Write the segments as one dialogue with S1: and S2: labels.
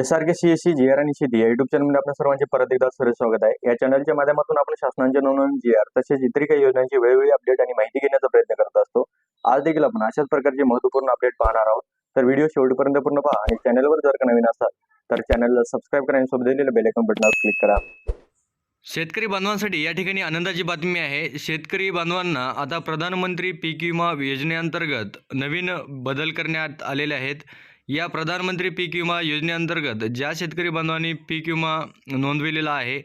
S1: S R K C S C G R आणि शेती या युट्यूब चॅनलमध्ये आपल्या सर्वांचे परत एकदा सर स्वागत आहे. या चॅनलच्या माध्यमातून आपण शासनाच्या नवनवीन जी आर तसेच इतर काही योजनांची वेगवेगळी अपडेट आणि माहिती घेण्याचा प्रयत्न करत असतो. आज देखील आपण अशाच प्रकारचे महत्त्वपूर्ण अपडेट पाहणार आहोत. तर व्हिडिओ शेवटपर्यंत पूर्ण पहा आणि चॅनलवर जर का नवीन असाल तर चॅनलला सबस्क्राईब करा आणि सोबत दिलेल्या बेल बटनावर क्लिक करा.
S2: शेतकरी बांधवांसाठी या ठिकाणी आनंदाची बातमी आहे. शेतकरी बांधवांना आता प्रधानमंत्री पीक विमा योजनेअंतर्गत नवीन बदल करण्यात आलेले आहेत. या प्रधानमंत्री पीक विमा योजनेअंतर्गत ज्या शेतकरी बांधवांनी पीक विमा नोंदविलेला आहे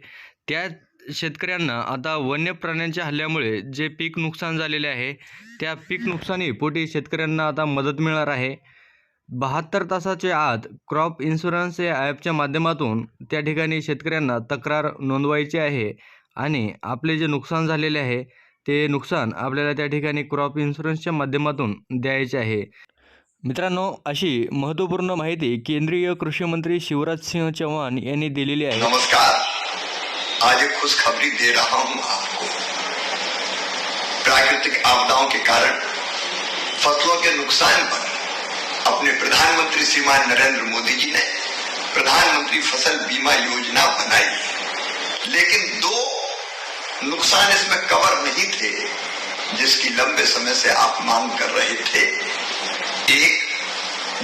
S2: त्या शेतकऱ्यांना आता वन्य प्राण्यांच्या हल्ल्यामुळे जे पीक नुकसान झालेले आहे त्या पीक नुकसानी पोटी शेतकऱ्यांना आता मदत मिळणार आहे. बहात्तर तासाच्या आत क्रॉप इन्शुरन्स या ॲपच्या माध्यमातून त्या ठिकाणी शेतकऱ्यांना तक्रार नोंदवायची आहे आणि आपले जे नुकसान झालेले आहे ते नुकसान आपल्याला त्या ठिकाणी क्रॉप इन्शुरन्सच्या माध्यमातून द्यायचे आहे. मित्रांनो, अशी महत्त्वपूर्ण माहिती केंद्रीय कृषी मंत्री शिवराज सिंह चौहान यांनी दिलेली आहे.
S3: नमस्कार. आज एक खुशखबरी दे रहा हूँ आपको. प्राकृतिक आपदाओं के कारण फ़सलों के नुकसान पर अपने प्रधानमंत्री श्रीमान नरेंद्र मोदी जी ने प्रधानमंत्री फ़सल बीमा योजना बनाई लेकिन दो नुकसान इसमें कवर नहीं थे, जिसकी लंबे समय से आप मांग कर रहे थे।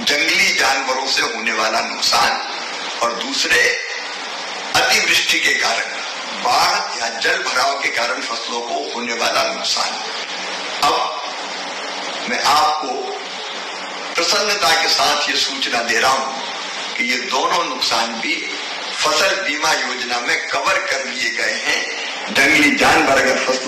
S3: जंगली जानवरों से होने वाला नुकसान और दूसरे अतिवृष्टि के कारण, बाढ़ या जल भराव के कारण फ़सलों को होने वाला नुकसान। अब मैं आपको प्रसन्नता के साथ ये सूचना दे रहा हूँ कि ये दोनों नुकसान भी फ़सल बीमा योजना में कवर कर लिए गए हैं। जंगली जानवर अगर फ़सलों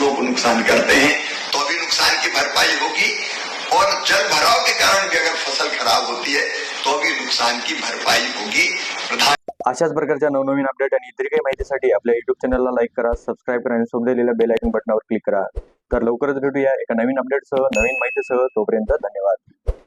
S3: और जल भराव के कारण भी अगर फसल खराब होती है तो भी नुकसान की भरपाई होगी। प्रधान
S1: अशाच प्रकारच्या नवनवीन अपडेट आणि इतर काही माहितीसाठी आपल्या युट्यूब चॅनलला लाईक करा सबस्क्राईब करा आणि सोबत दिलेल्या बेल आयकॉन बटनावर क्लिक करा. तर लवकरच भेटूया एका नवीन अपडेटसह नवीन माहितीसह. तोपर्यंत धन्यवाद.